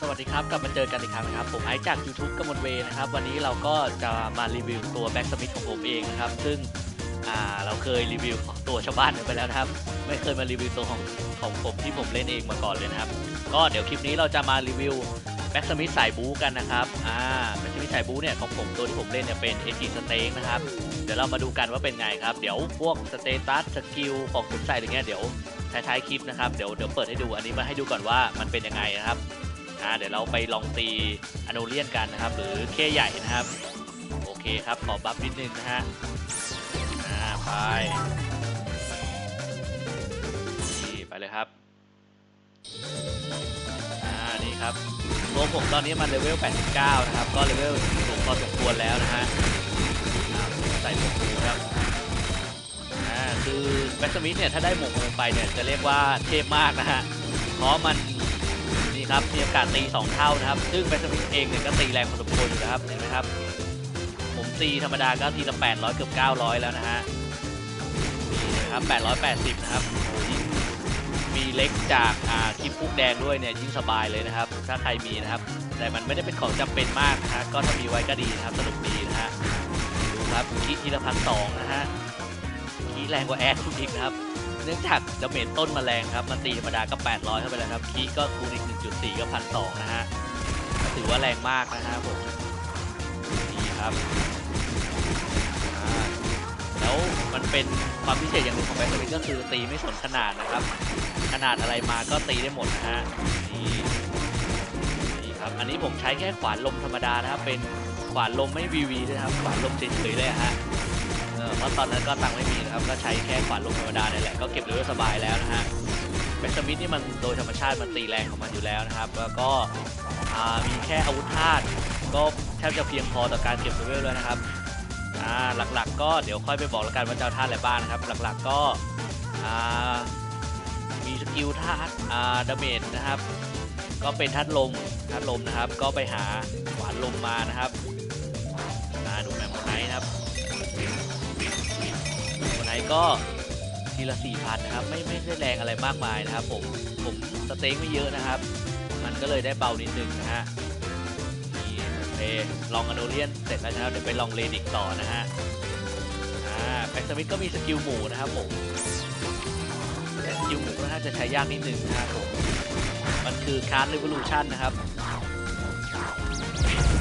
สวัสดีครับ กลับมาเจอกันอีกครั้งนะครับ ผมไอจาก YouTube กมลเวนะครับ วันนี้เราก็จะมารีวิวตัวแบ็กสมิธของผมเองนะครับ ซึ่งอ่าเราเคยรีวิวตัวชาวบ้านไปแล้วนะครับ ไม่เคยมารีวิวตัวของของผมที่ผมเล่นเองมาก่อนเลยนะครับ ก็เดี๋ยวคลิปนี้เราจะมารีวิวแบ็กสมิธสายบู๊กันนะครับอ่าแบ็กสมิธสายบู๊เนี่ยของผมตัวที่ผมเล่นเนี่ยเป็นเอจิสเต็กนะครับ เดี๋ยวเรามาดูกันว่าเป็นไงครับ เดี๋ยวพวกสเตตัสสกิลของผมใส่อะไรเงี้ยเดี๋ยวท้ายๆคลิปนะครับ เดี๋ยวเดี๋ยวเปิดให้ดูอันนี้มาให้ดูก่อนว่ามันเป็นยังไงนะครับ อ่าเดี๋ยวเราไปลองตีอโนเลียนกันนะครับ หรือเคใหญ่นะครับ โอเคครับขอบัฟนิดนึงนะฮะอ่าไปนี่ไปเลยครับอ่านี่ครับตัวผมตอนนี้มันเลเวล 89 นะครับ ก็เลเวลสูงพอสมควรแล้วนะฮะใส่หมวกครับอ่าคือแบ็กสมิธเนี่ยถ้าได้หมวกลงไปเนี่ยจะเรียกว่าเทพมากนะฮะเพราะมัน ครับมีโอกาสตี 2 เท่านะครับ ซึ่งแบทสมิธเองเนี่ยก็ตีแรงพอสมควรอยู่นะครับเห็นไหมครับ ผมตีธรรมดาก็ทีละ800 เกือบ 900 แล้วนะฮะนี่นะครับ 880 นะครับโหยิ่งมีเล็กจากอ่าคลิปพุกแดงด้วยเนี่ยยิ่งสบายเลยนะครับ ถ้าใครมีนะครับ แต่มันไม่ได้เป็นของจำเป็นมากนะฮะก็ถ้ามีไว้ก็ดีนะครับสนุกดีนะฮะดูครับคีทีละพันสองนะฮะ แรงกว่าแอดทุกอีกนะครับ เนื่องจากดาเมจต้นมาแรงครับมันตีธรรมดาก็ 800 เข้าไปแล้วครับ คีก็คูณอีก 1.4 ก็พันสองนะฮะถือว่าแรงมากนะฮะผมนี่ครับ แล้วมันเป็นความพิเศษอย่างหนึ่งของแบทสมิธก็คือตีไม่สนขนาดนะครับ ขนาดอะไรมาก็ตีได้หมดนะฮะนี่นี่ครับ อันนี้ผมใช้แค่ขวานลมธรรมดานะครับ เป็นขวานลมไม่วีวีด้วยนะครับ ขวานลมเฉยๆเลยฮะ เพราะตอนนั้นก็ตังค์ไม่มีนะครับ ก็ใช้แค่ขวานลมธรรมดาเนี่ยแหละ ก็เก็บเลเวลสบายแล้วนะฮะแบ็กสมิธนี่มันโดยธรรมชาติมันตีแรงของมันอยู่แล้วนะครับ แล้วก็มีแค่อาวุธธาตุก็แทบจะเพียงพอต่อการเก็บเลเวลแล้วนะครับหลักๆ ก็เดี๋ยวค่อยไปบอกแล้วกันว่าจะเอาธาตุอะไรบ้างนะครับ หลักๆก็มีสกิลธาตุอ่าดาเมจนะครับ ก็เป็นธาตุลมธาตุลมนะครับ ก็ไปหาขวานลมมานะครับ ก็ทีละสี่พันนะครับ ไม่ไม่ได้แรงอะไรมากมายนะครับ ผมผมสเต็กไม่เยอะนะครับ มันก็เลยได้เบานิดนึงนะฮะนี่โอเคลองอโนเลียนเสร็จแล้วนะครับเดี๋ยวไปลองเลดิกต่อนะฮะอ่าแบ็กสมิธก็มีสกิลหมูนะครับผมแต่สกิลหมูก็น่าจะใช้ยากนิดนึงนะครับผมมันคือคาร์ดเร v o ลูชันนะครับ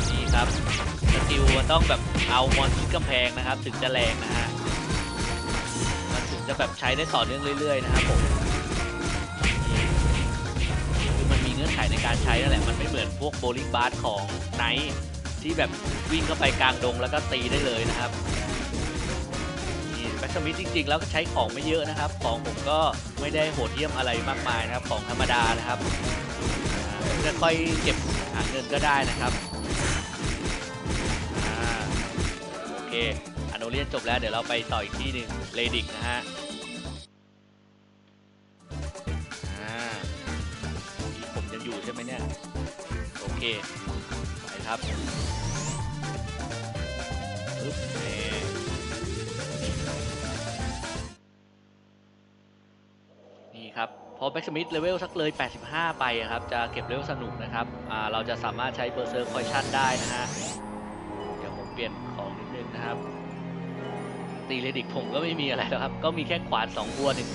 นี่ครับสกิลต้องแบบเอามอนชิดกำแพงนะครับ ถึงจะแรงนะฮะ จะแบบใช้ได้ต่อเนื่องเรื่อยๆนะครับผมคือมันมีเงื่อนไขในการใช้นั่นแหละ มันไม่เหมือนพวกโบลิ่งบาร์ของไนท์ที่แบบวิ่งเข้าไปกลางดงแล้วก็ตีได้เลยนะครับนี่แบ็กสมิธจริงๆ แล้วก็ใช้ของไม่เยอะนะครับ ของผมก็ไม่ได้โหดเยี่ยมอะไรมากมายนะครับ ของธรรมดานะครับจะค่อยเก็บหาเงินก็ได้นะครับอโอเค โนเลียนจบแล้วเดี๋ยวเราไปต่ออีกที่หนึ่งเลดิกนะฮะอ่านี่ผมยังอยู่ใช่ไหมเนี่ย โอเค ไปครับปึ๊บนี่นี่ครับ พอแบ็กสมิธเลเวลสักเลย 85 ไปครับ จะเก็บเลเวลสนุกนะครับอ่าเราจะสามารถใช้เบอร์เซอร์คอยชั่นได้นะฮะ เดี๋ยวผมเปลี่ยนของนิดนึงนะครับ ตีเลดิกผมก็ไม่มีอะไรแล้วครับ ก็มีแค่ขวาน2วัวหนึ่ง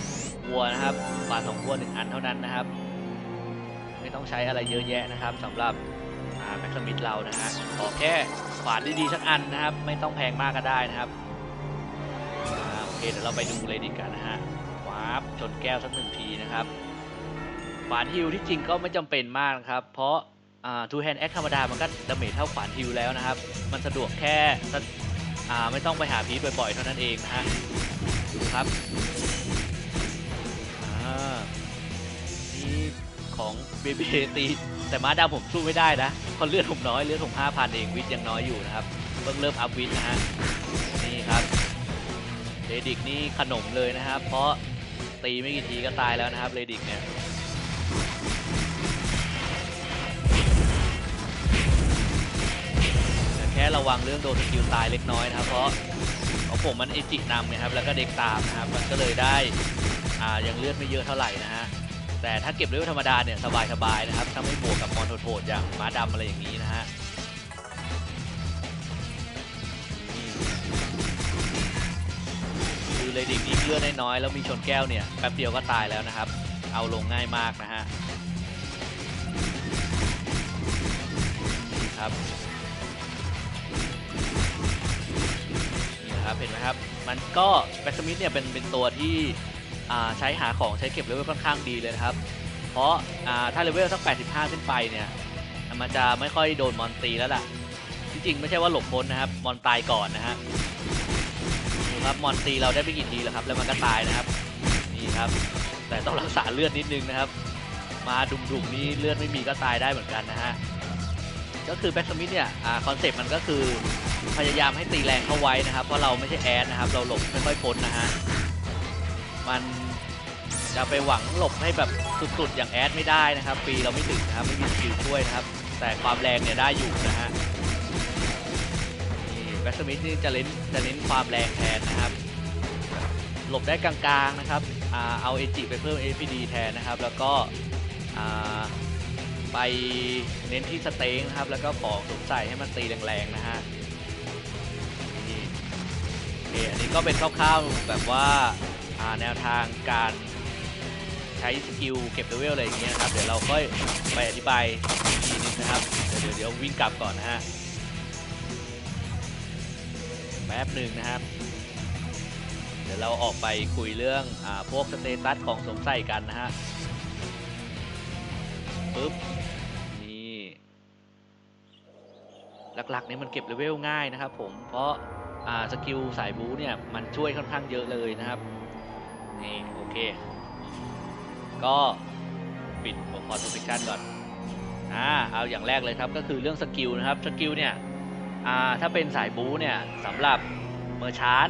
วัวนะครับ ขวาน2วัวหนึ่งอันเท่านั้นนะครับ ไม่ต้องใช้อะไรเยอะแยะนะครับสำหรับแม็กซ์มิธเรานะฮะขอแค่ขวานดีๆสักอันนะครับ ไม่ต้องแพงมากก็ได้นะครับโอเคเดี๋ยวเราไปดูเลดิกกันนะฮะวาร์ปชนแก้วสักหนึ่งทีนะครับขวานฮิลที่จริงก็ไม่จำเป็นมากนะครับ เพราะทูแฮนด์แอคธรรมดามันก็ดาเมจเท่าขวานฮิลแล้วนะครับ มันสะดวกแค่ อ่าไม่ต้องไปหาพีทบ่อยๆเท่านั้นเองนะฮะดูครับอ่านี่ของเบเบตีแต่ม้าดาวผมสู้ไม่ได้นะเพราะเลือดผมน้อยเลือดผม5,000เองวิทยังน้อยอยู่นะครับเพิ่งเริ่มอัพวิทนะฮะนี่ครับเรดิกนี่ขนมเลยนะครับ เพราะตีไม่กี่ทีก็ตายแล้วนะครับเรดิกเนี่ย ระวังเรื่องโดนสกิลตายเล็กน้อยนะครับ เพราะของผมมันเอจินำไงครับ แล้วก็เด็กตามนะครับ มันก็เลยได้อ่ายังเลือดไม่เยอะเท่าไหร่นะฮะ แต่ถ้าเก็บเลเวลธรรมดาเนี่ยสบายๆนะครับ ถ้าไม่บวกกับมอนโหดๆอย่างม้าดำอะไรอย่างนี้นะฮะคือเลยดิกนี้เลือดน้อยๆแล้วมีชนแก้วเนี่ยแป๊บเดียวก็ตายแล้วนะครับ เอาลงง่ายมากนะฮะนี่ครับ ครับเห็นไหมครับ มันก็แบ็กสมิธเนี่ยเป็นเป็นตัวที่ใช้หาของใช้เก็บเลเวลค่อนข้างดีเลยนะครับ เพราะาถ้าเลเวลสัก 85 ขึ้นไปเนี่ยมันจะไม่ค่อยโดนมอนตีแล้วล่ะที่จริงไม่ใช่ว่าหลบพ้นนะครับมอนตายก่อนนะฮะดูครับมอนตีเราได้ไม่กี่ทีแล้วครับแล้วมันก็ตายนะครับนี่ครับ แต่ต้องรักษาเลือดนิดนึงนะครับ มาดุมๆนี้เลือดไม่มีก็ตายได้เหมือนกันนะฮะก็คือแบ็กสมิธเนี่ยคอนเซ็ปต์มันก็คือ พยายามให้ตีแรงเข้าไว้นะครับ เพราะเราไม่ใช่แอดนะครับ เราหลบไม่ค่อยพ้นนะฮะ มันจะไปหวังหลบให้แบบสุดๆอย่างแอดไม่ได้นะครับฟรีเราไม่ถึงนะครับไม่มีสกิลช่วยนะครับ แต่ความแรงเนี่ยได้อยู่นะฮะนี่แบ็กสมิธนี่จะเน้นจะเน้นความแรงแทนนะครับ หลบได้กลางๆนะครับอเอาเอจิไปเพิ่ม APD แทนนะครับ แล้วก็ไปเน้นที่สเต็งนะครับ แล้วก็ของสวมใส่ให้มันตีแรงๆนะฮะ เคอันนี้ก็เป็นคร่าวๆแบบว่าแนวทางการใช้สกิลเก็บเลเวลอะไรอย่างเงี้ยนะครับ เดี๋ยวเราค่อยไปอธิบายอีกทีนึงนะครับ เดี๋ยวเดี๋ยววิ่งกลับก่อนนะฮะแป๊บหนึ่งนะครับ เดี๋ยวเราออกไปคุยเรื่องอพวกสเตตัสของสมใส่กันนะฮะปึ๊บนี่หลักๆนี่มันเก็บเลเวลง่ายนะครับผมเพราะ สกิลสายบูเนี่ยมันช่วยค่อนข้างเยอะเลยนะครับนี่โอเค ก็ปิดโอคอนโทฟิชันก่อนอ่าเอาอย่างแรกเลยครับก็คือเรื่องสกิลนะครับสกิลเนี่ยอ่าถ้าเป็นสายบูเนี่ยสำหรับเมอร์ชาน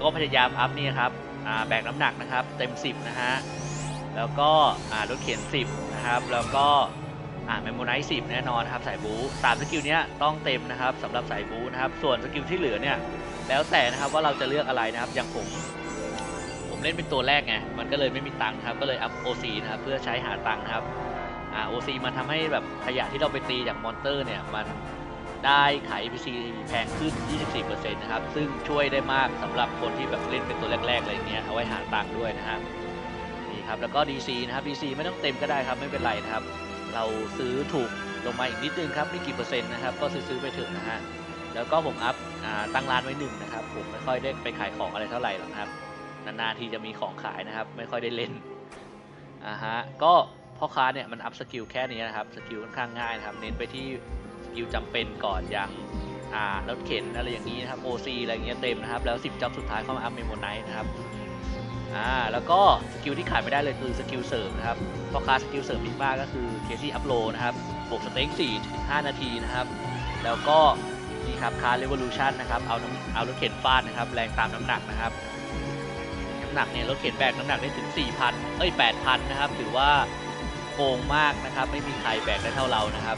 ก็พยายามอัพนี่ครับอ่าแบกน้ำหนักนะครับเต็ม 10 นะฮะแล้วก็อ่ารถเข็น 10 นะครับ แล้วก็ อ่าเมมโมไนท์10แน่นอนครับสายบูสามสกิลเนี้ยต้องเต็มนะครับสำหรับสายบูนะครับ ส่วนสกิลที่เหลือเนี่ยแล้วแต่นะครับว่าเราจะเลือกอะไรนะครับอย่างผม ผมเล่นเป็นตัวแรกไงมันก็เลยไม่มีตังค์ครับก็เลยอัพ OC นะครับเพื่อใช้หาตังค์นะครับอ่า OC มันทำให้แบบขยะที่เราไปตีจากมอนเตอร์เนี่ยมันได้ขาย NPC แพงขึ้น 24%นะครับ ซึ่งช่วยได้มากสำหรับคนที่แบบเล่นเป็นตัวแรกๆอะไรเงี้ย เอาไว้หาตังค์ด้วยนะครับนี่ครับ แล้วก็ DC นะครับ DC ไม่ต้องเต็มก็ได้ครับ ไม่เป็นไรนะครับ เราซื้อถูกลงมาอีกนิดนึงครับไม่กี่เปอร์เซ็นต์นะครับก็ซื้อไปเถอะนะฮะแล้วก็ผมอัพอตั้งร้านไว้หนึ่งนะครับผมไม่ค่อยได้ไปขายของอะไรเท่าไหร่หรอกครับนานๆทีจะมีของขายนะครับ ไม่ค่อยได้เล่นอ่าฮะก็พ่อค้าเนี่ยมันอัพสกิลแค่นี้นะครับสกิลค่อนข้างง่ายนะครับเน้นไปที่สกิลจำเป็นก่อนอย่างอ่ารถเข็นอะไรอย่างนี้นะครับ OC อะไรอย่างเงี้ยเต็มนะครับแล้ว 10จ็อบสุดท้ายเข้ามาอัพเมโมไนท์นะครับ อ่าแล้วก็สกิลที่ขาดไม่ได้เลยคือสกิลเสริมนะครับพอคาสกิลเสริมบิ๊กมากก็คือเคซี่อัพโหลนะครับบวกสเต็ง4ถึง5นาทีนะครับ แล้วก็นี่ครับคาร์เรวอลูชันนะครับเอาน้ำเอารถเข็นฟาดนะครับ แรงตามน้ำหนักนะครับน้ำหนักเนี่ยรถเข็นแบกน้ำหนักได้ถึง 4,000 เอ้ย 8,000 นะครับ ถือว่าโกงมากนะครับ ไม่มีใครแบกได้เท่าเรานะครับ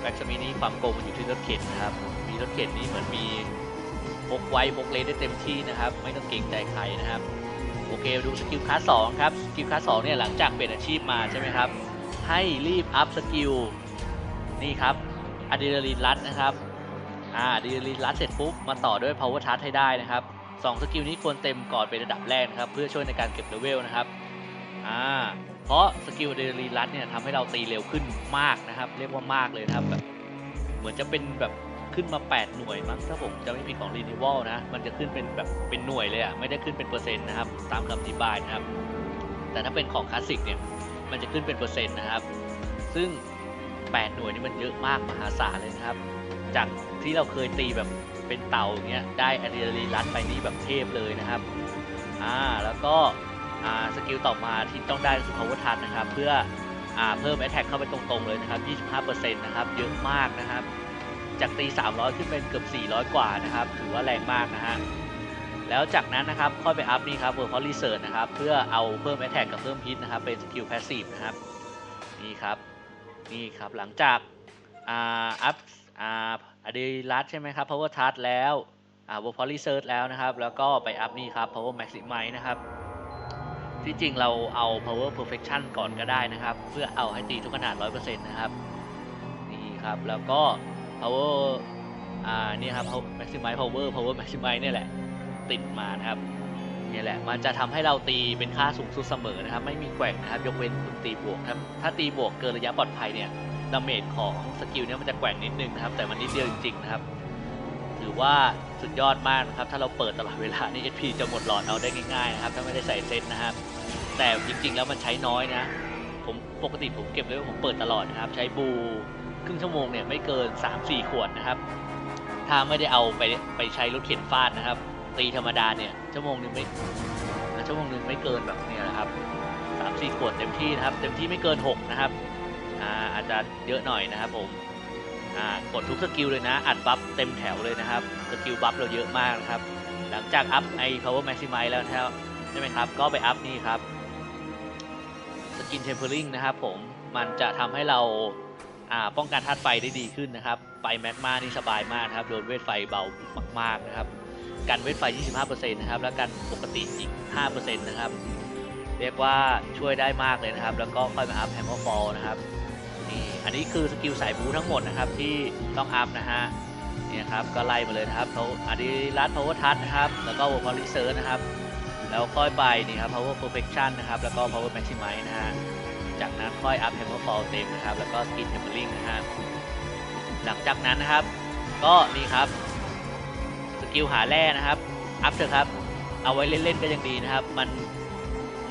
แบ็กสมินี้ความโกงมันอยู่ที่รถเข็นนะครับ มีรถเข็นนี้เหมือนมีพกไว้พกเลนได้เต็มที่นะครับ ไม่ต้องเกรงใจใครนะครับ โอเคดูสกิลคลาสสองครับสกิลคลาสสองเนี่ยหลังจากเปลี่ยนอาชีพมาใช่ไหมครับ ให้รีบอัพสกิลนี่ครับอะดรีนาลีนรัดนะครับอ่าอะดรีนาลีนรัดเสร็จปุ๊บมาต่อด้วย power charge ให้ได้นะครับสองสกิลนี้ควรเต็มก่อนเป็นระดับแรกนะครับเพื่อช่วยในการเก็บเลเวลนะครับอ่าเพราะสกิลอะดรีนาลีนรัดเนี่ยทำให้เราตีเร็วขึ้นมากนะครับ เรียกว่ามากเลยนะครับแบบเหมือนจะเป็นแบบ ขึ้นมา 8 หน่วยมั้งถ้าผมจะไม่ผิดของ r e n e w a l นะ มันจะขึ้นเป็นแบบเป็นหน่วยเลยอะ่ะไม่ได้ขึ้นเป็นเปอร์เซ็นต์นะครับ ตามคำอธิบายนะครับ แต่ถ้าเป็นของคลาสสิกเนี่ย มันจะขึ้นเป็นเปอร์เซ็นต์นะครับ ซึ่ง 8 หน่วยนี่มันเยอะมากมหาศาลเลยนะครับ จากที่เราเคยตีแบบเป็นเต่าอย่างเงี้ย ได้อะดรีนาลีนรัดไปนี่แบบเทพเลยนะครับ อ่า แล้วก็อ่าสกิลต่อมาที่ต้องได้คือ power touch นะครับ เพื่ออ่าเพิ่ม attack เข้าไปตรงๆเลยนะครับ 25%นะครับ เยอะมากนะครับ จากตี 300 ขึ้นเป็นเกือบ 400 กว่านะครับ ถือว่าแรงมากนะฮะ แล้วจากนั้นนะครับ ค่อยไปอัพนี่ครับเวอร์พอลีเซิร์นะครับ เพื่อเอาเพิ่ม attack กับเพิ่มพิษนะครับ เป็นสกิล passive นะครับ นี่ครับ นี่ครับ หลังจากอ่าอัพอ่าอดีรัตใช่ไหมครับ power touch แล้วอ่า w o r p o l y search แล้วนะครับ แล้วก็ไปอัพนี่ครับ power maximize นะครับ ที่จริงเราเอา power perfection ก่อนก็ได้นะครับ เพื่อเอาให้ตีทุกขนาด 100%นะครับ นี่ครับ แล้วก็ power อ่านี่ครับ power- maximize power power maximize เนี่ยแหละ ติดมานะครับนี่แหละมันจะทำให้เราตีเป็นค่าสูงสุดเสมอนะครับ ไม่มีแกว่งนะครับ ยกเว้นคุณตีบวกครับ ถ้าตีบวกเกินระยะปลอดภัยเนี่ยดาเมจของสกิลเนี่ยมันจะแกว่งนิดนึงนะครับ แต่มันนิดเดียวจริงๆนะครับ ถือว่าสุดยอดมากนะครับ ถ้าเราเปิดตลอดเวลานี่ HP จะหมดหลอดเอาได้ง่ายๆนะครับ ถ้าไม่ได้ใส่เซตนะครับ แต่จริงๆแล้วมันใช้น้อยนะ ผมปกติผมเก็บเลยผมเปิดตลอดนะครับ ใช้บู ครึ่งชั่วโมงเนี่ยไม่เกิน 3-4 ขวดนะครับ ถ้าไม่ได้เอาไปไปใช้รถเข็นฟาดนะครับ ตีธรรมดาเนี่ยชั่วโมงหนึ่งไม่ชั่วโมงหนึ่งไม่เกินแบบนี้นะครับสามสี่ขวดเต็มที่นะครับ เต็มที่ไม่เกินหกนะครับอาอาจจะเยอะหน่อยนะครับผมกดทุกสกิลเลยนะ อัดบัฟเต็มแถวเลยนะครับ สกิลบัฟเราเยอะมากนะครับ หลังจากอัพไอ power maximize แล้วนะครับใช่ไหมครับ ก็ไปอัพนี่ครับ สกินเทมเพลิงนะครับผม มันจะทำให้เรา ป้องกันธาตุไฟได้ดีขึ้นนะครับ ไฟแมกมานี่สบายมากนะครับ โดนเวทไฟเบามาก ๆนะครับ กันเวทไฟ 25%นะครับ แล้วกันปกติอีก 5%นะครับ เรียกว่าช่วยได้มากเลยนะครับ แล้วก็ค่อยมาอัพแฮมเมอร์ฟอลนะครับ นี่ อันนี้คือสกิลสายบูทั้งหมดนะครับที่ต้องอัพนะฮะ นี่ครับ ก็ไล่มาเลยนะครับเขาอันนี้รัด power touch นะครับ แล้วก็ power research นะครับ แล้วค่อยไปนี่ครับ power perfection นะครับ แล้วก็ power maximize นะฮะ จากนั้นค่อยอัพ hammer fall เต็มนะครับ แล้วก็ skin tempering นะฮะหลังจากนั้นนะครับ ก็นี่ครับสกิลหาแร่นะครับ อัพเถอะครับ เอาไว้เล่นๆก็ยังดีนะครับ มัน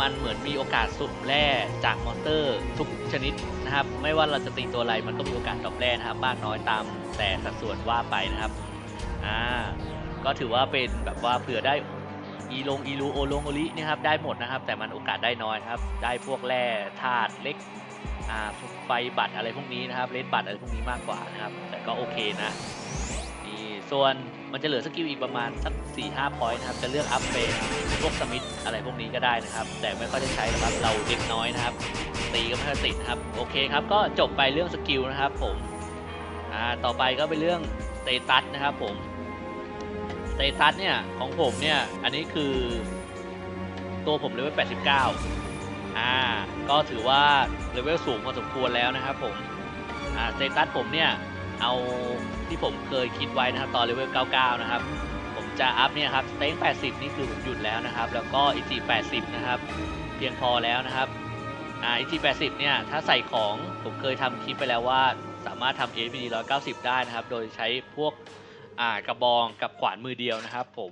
มันเหมือนมีโอกาสสุ่มแร่จากมอนเตอร์ทุกชนิดนะครับ ไม่ว่าเราจะตีตัวอะไรมันก็มีโอกาสดรอปแร่นะครับมากน้อยตามแต่สัดส่วนว่าไปนะครับอ่าก็ถือว่าเป็นแบบว่าเผื่อได้ อีลงอีลูโอลงโอลิเนี่ยครับได้หมดนะครับ แต่มันโอกาสได้น้อยครับ ได้พวกแร่ธาตุเล็กอ่าไฟบัตรอะไรพวกนี้นะครับเลดบัตรอะไรพวกนี้มากกว่านะครับ แต่ก็โอเคนะนี่ส่วนมันจะเหลือสกิลอีกประมาณสัก4ี่ห้าพอยต์นะครับ จะเลือกอัพเป็นพวกสมิธอะไรพวกนี้ก็ได้นะครับ แต่ไม่ค่อยได้ใช้นะครับเราเด็กน้อยนะครับตีก็ไม่ค่อยติดนะครับโอเคครับก็จบไปเรื่องสกิลนะครับผมอ่าต่อไปก็เป็นเรื่องเตตัสนะครับผม เตตัสเนี่ย ของผมเนี่ย อันนี้คือ ตัวผมเลเวล 89 อ่า ก็ถือว่าเลเวลสูงพอสมควรแล้วนะครับผม อ่าสเตตัสผมเนี่ย เอาที่ผมเคยคิดไว้นะครับ ตอนเลเวล 99 นะครับ ผมจะอัพเนี่ยครับสเต็ง80 นี่คือผมหยุดแล้วนะครับ แล้วก็อีจี80 นะครับ เพียงพอแล้วนะครับอ่าอีจี80 เนี่ย ถ้าใส่ของผมเคยทำคลิปไปแล้วว่าสามารถทำ APD 190 ได้นะครับ โดยใช้พวก อ่ากระบองกับขวานมือเดียวนะครับ ผม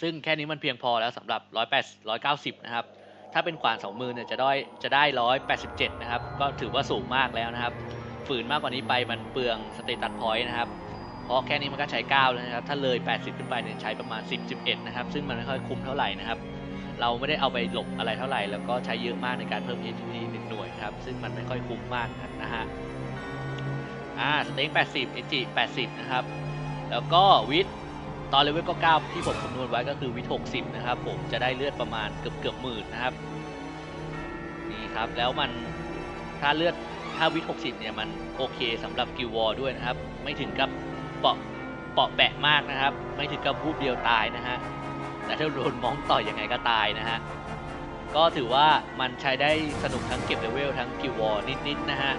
ซึ่งแค่นี้มันเพียงพอแล้วสำหรับ180 190นะครับ ถ้าเป็นขวานสองมือเนี่ยจะได้จะได้187นะครับ ก็ถือว่าสูงมากแล้วนะครับ ฝืนมากกว่านี้ไปมันเปลืองสเตตัสพอยต์นะครับ เพราะแค่นี้มันก็ใช้9แล้วนะครับ ถ้าเลย 80 ขึ้นไปเนี่ยใช้ประมาณ 10 11 นะครับ ซึ่งมันไม่ค่อยคุ้มเท่าไหร่นะครับเราไม่ได้เอาไปหลบอะไรเท่าไหร่ แล้วก็ใช้เยอะมากในการเพิ่ม HP หนึ่งหน่วยครับ ซึ่งมันไม่ค่อยคุ้มมากนะฮะ อ่า สเต็ง80 HG 80 นะครับ แล้วก็วิทตอนเลเวลก็9ที่ผมคำนวณไว้ก็คือวิท60 นะครับ ผมจะได้เลือดประมาณเกือบเกือบหมื่นนะครับ นี่ครับแล้วมันถ้าเลือดถ้าวิท60 เนี่ยมันโอเคสำหรับกิลวอร์ด้วยนะครับ ไม่ถึงกับเปาะเปาะแปะมากนะครับ ไม่ถึงกับพูดเดียวตายนะฮะแต่ถ้าโดนมองต่อยยังไงก็ตายนะฮะก็ถือว่ามันใช้ได้สนุกทั้งเก็บเลเวลทั้งกิลวอร์นิดๆนะฮะ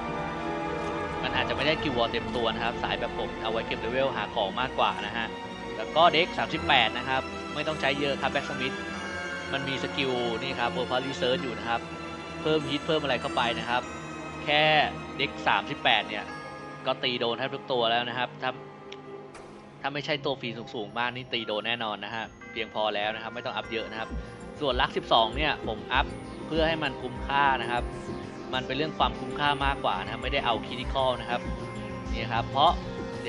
มันอาจจะไม่ได้กิลวอร์เต็มตัวนะครับ สายแบบผมเอาไว้เก็บเลเวลหาของมากกว่านะฮะ แล้วก็เด็ก 38 นะครับ ไม่ต้องใช้เยอะครับแบ็กสมิธมันมีสกิลนี่ครับเวอร์พารีเซิร์ชอยู่นะครับ เพิ่มฮิตเพิ่มอะไรเข้าไปนะครับ แค่เด็ก 38 เนี่ย ก็ตีโดนแทบทุกตัวแล้วนะครับถ้าถ้าไม่ใช่ตัวฟรีสูงๆมากนี่ตีโดนแน่นอนนะฮะเพียงพอแล้วนะครับ ไม่ต้องอัพเยอะนะครับ ส่วนลัก 12 เนี่ยผมอัพเพื่อให้มันคุ้มค่านะครับ มันเป็นเรื่องความคุ้มค่ามากกว่านะครับไม่ได้เอาคิดิคอลนะครับนี่ครับเพราะ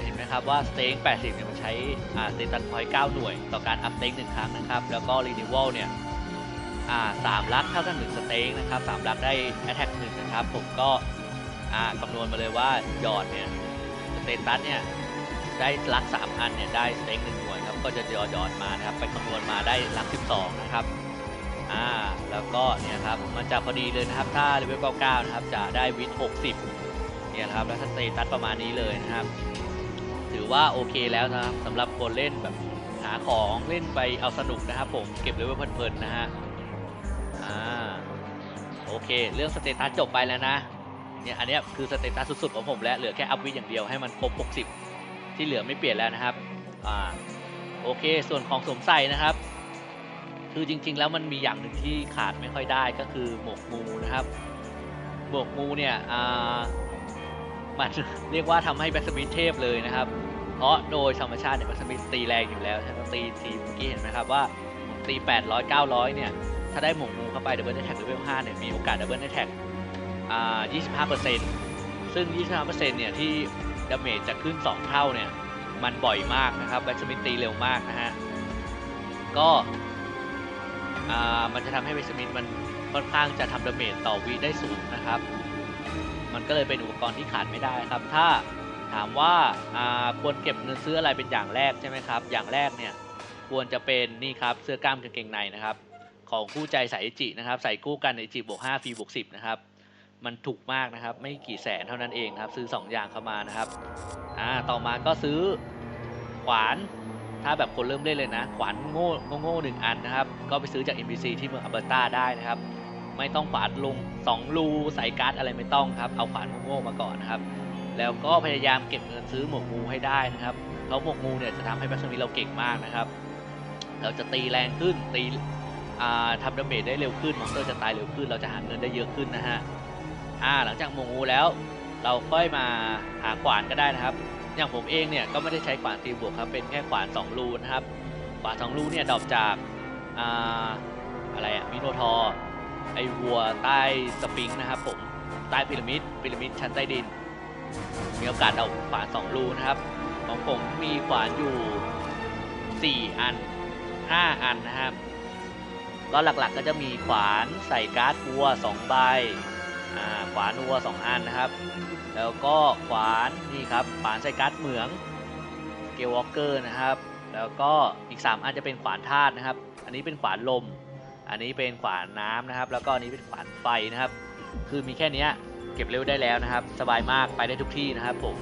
เห็นไหมครับว่าสเต็ง80 เนี่ยมันใช้อ่าสเตตันพอยต์9หน่วย ต่อการอัพสเต็งหนึ่งครั้งนะครับ แล้วก็รีนิว a l เนี่ยอ่าสามลักเท่ากับหนึ่งสเต็งนะครับสามลักได้แอตแทกหนึ่งนะครับ ผมก็อ่าคำนวณมาเลยว่าหยอดเนี่ยสเตตัสเนี่ยได้ลักสามอันเนี่ยได้สเต็งหนึ่งหน่วยครับก็จะหยอดหยอดมานะครับไปคำนวณมาได้ลัก 12 นะครับ อ่าแล้วก็เนี่ยครับมันจะพอดีเลยนะครับถ้าเลเวล99 นะครับจะได้วิท60เนี่ยครับแล้วสเตตัสประมาณนี้เลยนะครับ ถือว่าโอเคแล้วนะครับสำหรับคนเล่นแบบหาของเล่นไปเอาสนุกนะครับผมเก็บเลเวลเพลินๆนะฮะอ่าโอเค เรื่องสเตตัสจบไปแล้วนะเนี่ยอันนี้คือสเตตัสสุดๆของผมแล้วเหลือแค่อัพวิทอย่างเดียวให้มันครบ60 ที่เหลือไม่เปลี่ยนแล้วนะครับอ่าโอเค ส่วนของสวมใส่นะครับ คือจริง ๆ แล้วมันมีอย่างหนึ่งที่ขาดไม่ค่อยได้ก็คือหมวกงูนะครับ หมวกงูเนี่ยมันเรียกว่าทำให้แบสมิธเทพเลยนะครับ เพราะโดยธรรมชาติเนี่ยแบสมิธตีแรงอยู่แล้วใช่ไหมตีตีเมื่อกี้เห็นไหมครับว่าตี800 900 เนี่ย ถ้าได้หมวกงูเข้าไปดับเบิลแท็กเลเวล5เนี่ยมีโอกาสดับเบิลแท็กอ่า25%ซึ่ง 25%เนี่ยที่ดาเมจจะขึ้น 2 เท่าเนี่ยมันบ่อยมากนะครับแบสมิธตีเร็วมากนะฮะก็ มันจะทำให้แบ็กสมิธมันค่อนข้างจะทำดาเมจต่อวิได้สูงนะครับ มันก็เลยเป็นอุปกรณ์ที่ขาดไม่ได้ครับ ถ้าถามว่าาควรเก็บเงินซื้ออะไรเป็นอย่างแรกใช่ไหมครับ อย่างแรกเนี่ยควรจะเป็นนี่ครับเสื้อกล้ามกางเกงในนะครับ ของคู่ใจสายจินะครับ ใส่คู่กันเอจิบวก5ฟรีบวก10นะครับ มันถูกมากนะครับ ไม่กี่แสนเท่านั้นเองครับ ซื้อ 2 อย่างเข้ามานะครับ อ่า ต่อมาก็ซื้อขวาน ถ้าแบบคนเริ่มเล่นเลยนะ ขวานโง่โง่หนึ่งอันนะครับ ก็ไปซื้อจาก NPC ที่เมืองอัลเบอร์ตาได้นะครับ ไม่ต้องขวานลง2รูใส่การ์ดอะไรไม่ต้องครับ เอาขวานโง่มาก่อนนะครับ แล้วก็พยายามเก็บเงินซื้อหมวกงูให้ได้นะครับเพราะหมวกงูเนี่ยจะทำให้แบ็กซ์มิเราเก่งมากนะครับ เราจะตีแรงขึ้นตีทำดาเมจได้เร็วขึ้นมอนสเตอร์จะตายเร็วขึ้น เราจะหาเงินได้เยอะขึ้นนะฮะหลังจากหมวกงูแล้วเราค่อยมาหาขวานก็ได้นะครับ อย่างผมเองเนี่ยก็ไม่ได้ใช้ขวานตีบวกครับเป็นแค่ขวาน2รูนะครับขวาน2รูเนี่ยดรอปจากอ่าอะไรอะมิโนทอร์ไอวัวใต้สปริงนะครับผมใต้พีระมิดพีระมิดชั้นใต้ดิน มีโอกาสเอาขวาน2รูนะครับ ของผมมีขวานอยู่ 4 อัน 5 อันนะครับก็หลักๆก็จะมีขวานใส่การ์ดวัว2ใบ อ่าขวานวัว2อันนะครับ แล้วก็ขวานนี่ครับขวานใส่การ์ดเหมืองเกลวอลเกอร์นะครับ แล้วก็อีก 3 อันจะเป็นขวานธาตุนะครับ อันนี้เป็นขวานลม อันนี้เป็นขวานน้ำนะครับ แล้วก็อันนี้เป็นขวานไฟนะครับ คือมีแค่นี้เก็บเร็วได้แล้วนะครับ สบายมากไปได้ทุกที่นะครับผม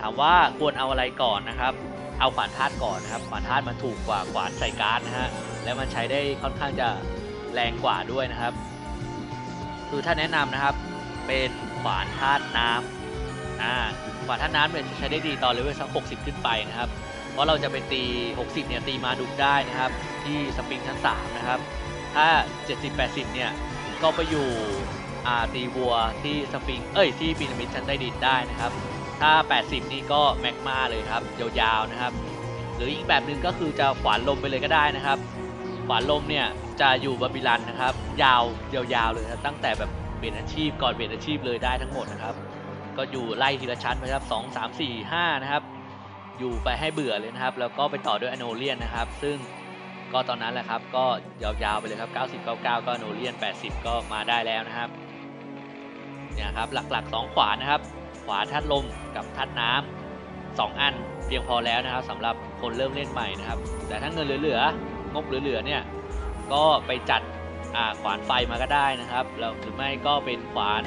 ถามว่าควรเอาอะไรก่อนนะครับ เอาขวานธาตุก่อนนะครับ ขวานธาตุมันถูกกว่าขวานใส่การ์ดนะฮะ แล้วมันใช้ได้ค่อนข้างจะแรงกว่าด้วยนะครับ คือถ้าแนะนำนะครับ เป็นขวานธาตุน้ำอ่าขวานธาตุน้ำเนี่ยจะใช้ได้ดีตอนเลเวลสัก60ขึ้นไปนะครับ เพราะเราจะไปตี 60 เนี่ยตีมาดุกได้นะครับ ที่สปริงชั้น 3 นะครับ ถ้า 70-80 เนี่ยก็ไปอยู่ตีวัวที่สปริง เอ้ยที่พีระมิดชั้นใต้ดินได้นะครับ ถ้า 80 นี่ก็แม็กมาเลยครับยาวๆนะครับ หรืออีกแบบหนึ่งก็คือจะขวานลมไปเลยก็ได้นะครับ ขวานลมเนี่ย จะอยู่บาบิลันนะครับ ยาวยาวๆเลยครับตั้งแต่แบบเปลี่ยนอาชีพก่อนเปลี่ยนอาชีพเลยได้ทั้งหมดนะครับ ก็อยู่ไล่ทีละชั้นไปครับสองสามสี่ห้านะครับ อยู่ไปให้เบื่อเลยนะครับ แล้วก็ไปต่อด้วยอโนเลียนนะครับ ซึ่งก็ตอนนั้นแหละครับ ก็ยาวๆไปเลยครับ 90 99 ก็อโนเลียน 80 ก็มาได้แล้วนะครับเนี่ยครับหลักๆ 2 ขวานะครับ ขวานธาตุลมกับธาตุน้ำสองอันเพียงพอแล้วนะครับสำหรับคนเริ่มเล่นใหม่นะครับ แต่ถ้าเงินเหลือๆงบเหลือๆเนี่ย ก็ไปจัดขวานไฟมาก็ได้นะครับแล้วหรือไม่ก็เป็นขวาน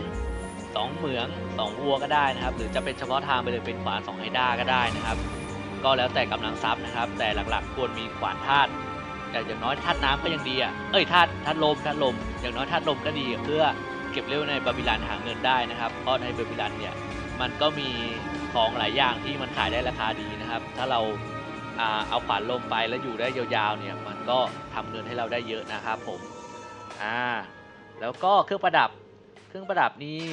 2เหมือง2วัวก็ได้นะครับ หรือจะเป็นเฉพาะทางไปเลยเป็นขวาน2ไฮด้าก็ได้นะครับ ก็แล้วแต่กำลังทรัพย์นะครับ แต่หลักๆควรมีขวานธาตุแต่อย่างน้อยธาตุน้ำก็ยังดีอะเอ้ยธาตุธาตุลมธาตุลม อย่างน้อยธาตุลมก็ดีเพื่อเก็บเร็วในบาบิลันหาเงินได้นะครับเพราะในบาบิลันเนี่ยมันก็มีของหลายอย่างที่มันขายได้ราคาดีนะครับ ถ้าเรา เอาขวานลมไปแล้วอยู่ได้ยาวๆเนี่ยมันก็ทำเงินให้เราได้เยอะนะครับผมอ่าแล้วก็เครื่องประดับเครื่องประดับนี่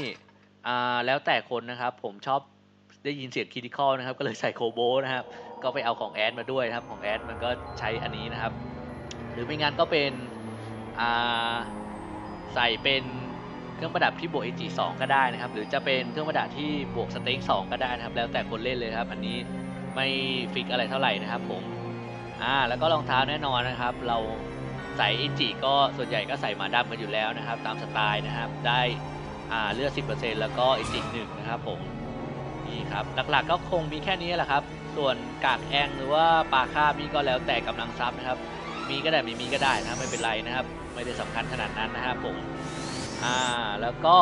อ่าแล้วแต่คนนะครับผมชอบได้ยินเสียงคิดิคอลนะครับก็เลยใส่โคโบนะครับก็ไปเอาของแอดมาด้วยนะครับของแอดมันก็ใช้อันนี้นะครับ หรือไม่งั้นก็เป็นอ่าใส่เป็นเครื่องประดับที่บวก AG 2 ก็ได้นะครับ หรือจะเป็นเครื่องประดับที่บวกสเต็ก2ก็ได้นะครับ แล้วแต่คนเล่นเลยครับ อันนี้ ไม่ฟิกอะไรเท่าไหร่นะครับผมอ่าแล้วก็รองเท้าแน่นอนนะครับ เราใส่ AG ก็ส่วนใหญ่ก็ใส่มาดำกันอยู่แล้วนะครับ ตามสไตล์นะครับได้อ่าเลือด 10%แล้วก็ AG 1นะครับผมนี่ครับหลักๆก็คงมีแค่นี้แหละครับ ส่วนกากแองหรือว่าปลาคาบนี่ก็แล้วแต่กำลังทรัพย์นะครับ มีก็ได้ไม่มีก็ได้นะไม่เป็นไรนะครับ ไม่ได้สำคัญขนาดนั้นนะครับผมอ่าแล้วก็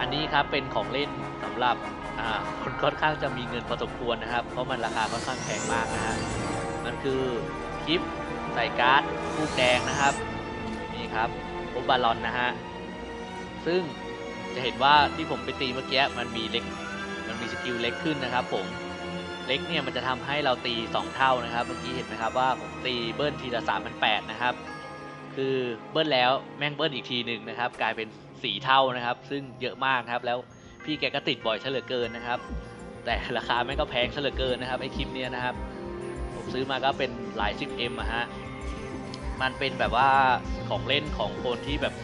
อันนี้ครับเป็นของเล่นสำหรับ คนค่อนข้างจะมีเงินพอสมควรนะครับ เพราะมันราคาค่อนข้างแพงมากนะฮะมันคือคลิปใส่การ์ดลูกแดงนะครับ นี่ครับโอบาลอนนะฮะ ซึ่งจะเห็นว่าที่ผมไปตีเมื่อกี้มันมีเล็ก มันมีสกิลเล็กขึ้นนะครับผมเล็กเนี่ยมันจะทำให้เราตี 2 เท่านะครับ เมื่อกี้เห็นไหมครับว่าผมตีเบิ้ลทีละ3 8 0 0นะครับ คือเบิ้ลแล้วแม่งเบิ้ลอีกทีหนึ่งนะครับ กลายเป็น 4 เท่านะครับ ซึ่งเยอะมากครับแล้ว พี่แกก็ติดบ่อยเฉลือเกินนะครับ แต่ราคาแม่งก็แพงเฉลือเกินนะครับไอคลิปเนี้ยนะครับ ผมซื้อมาก็เป็นหลาย 10M อะฮะมันเป็นแบบว่าของเล่นของคนที่แบบ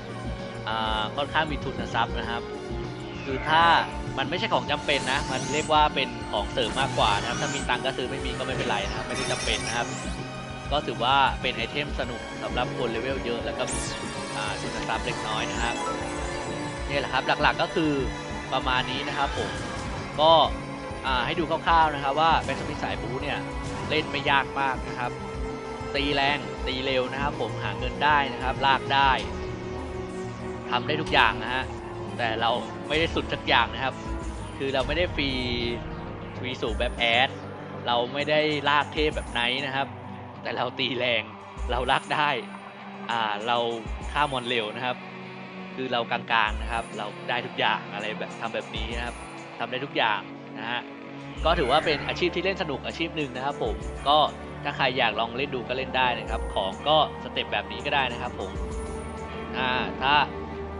อ่าค่อนข้างมีทุนทรัพย์นะครับ คือถ้ามันไม่ใช่ของจำเป็นนะ มันเรียกว่าเป็นของเสริมมากกว่านะครับ ถ้ามีตังก็ซื้อไม่มีก็ไม่เป็นไรนะครับ ไม่ได้จำเป็นนะครับ ก็ถือว่าเป็นไอเทมสนุกสำหรับคนเลเวลเยอะแล้วก็ทุนทรัพย์เล็กน้อยนะครับนี่แหละครับหลักๆก็คือ ประมาณนี้นะครับผมก็ให้ดูคร่าวๆนะครับว่าแบทสมิธสายบูเนี่ยเล่นไม่ยากมากนะครับ ตีแรงตีเร็วนะครับ ผมหาเงินได้นะครับ ลากได้ทำได้ทุกอย่างนะฮะแต่เราไม่ได้สุดทุกอย่างนะครับ คือเราไม่ได้ฟรีฟรีสูบแบบแอดเราไม่ได้ลากเทพแบบไนท์นะครับ แต่เราตีแรงเราลากได้อ่าเราฆ่ามอนเร็วนะครับ คือเรากลางๆนะครับ เราได้ทุกอย่างอะไรแบบทำแบบนี้นะครับทำได้ทุกอย่างนะฮะก็ถือว่าเป็นอาชีพที่เล่นสนุกอาชีพหนึ่งนะครับผมก็ถ้าใครอยากลองเล่นดูก็เล่นได้นะครับ ของก็สเต็ปแบบนี้ก็ได้นะครับผมอ่าถ้า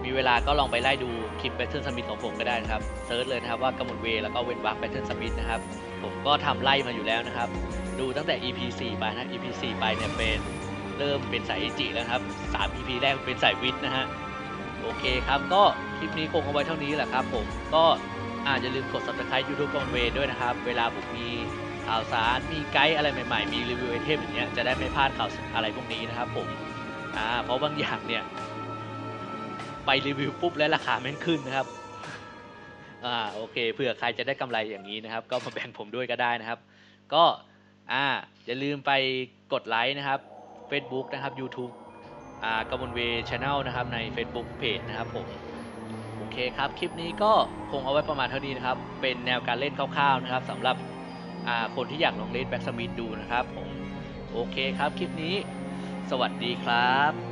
มีเวลาก็ลองไปไล่ดูคลิป Battle Summit ของผมก็ได้นะครับเซิร์ชเลยนะครับว่ากำมลเวแล้วก็เว้นวรรค Battle Summit นะครับ ผมก็ทำไล่มาอยู่แล้วนะครับ ดูตั้งแต่ EP 4ไปนะ EP 4ไปเนี่ยเป็นเริ่มเป็นสายเอจิแล้วครับ 3 EP แรกเป็นสายวิทย์นะฮะ โอเคครับ ก็คลิปนี้คงเอาไว้เท่านี้แหละครับผมก็อาจจะลืมกด subscribe YouTube กอนเวด้วยนะครับ เวลาผมมีข่าวสารมีไกด์อะไรใหม่ๆ มีรีวิวไอเทมอย่างเงี้ยจะได้ไม่พลาดข่าวอะไรพวกนี้นะครับผมอ่าเพราะบางอย่างเนี่ย ไปรีวิวปุ๊บแล้วราคาแม่งขึ้นนะครับอ่าโอเคเผื่อใครจะได้กำไรอย่างนี้นะครับ ก็มาแบ่งผมด้วยก็ได้นะครับ ก็อ่าอย่าลืมไปกดไลค์นะครับ Facebook นะครับ YouTube กมลเวชแนลนะครับใน Facebook Page นะครับผมโอเคครับ คลิปนี้ก็คงเอาไว้ประมาณเท่านี้นะครับ เป็นแนวการเล่นคร่าวๆนะครับสำหรับคนที่อยากลองเล่นแบ็กสมิธดูนะครับผมโอเคครับ คลิปนี้ สวัสดีครับ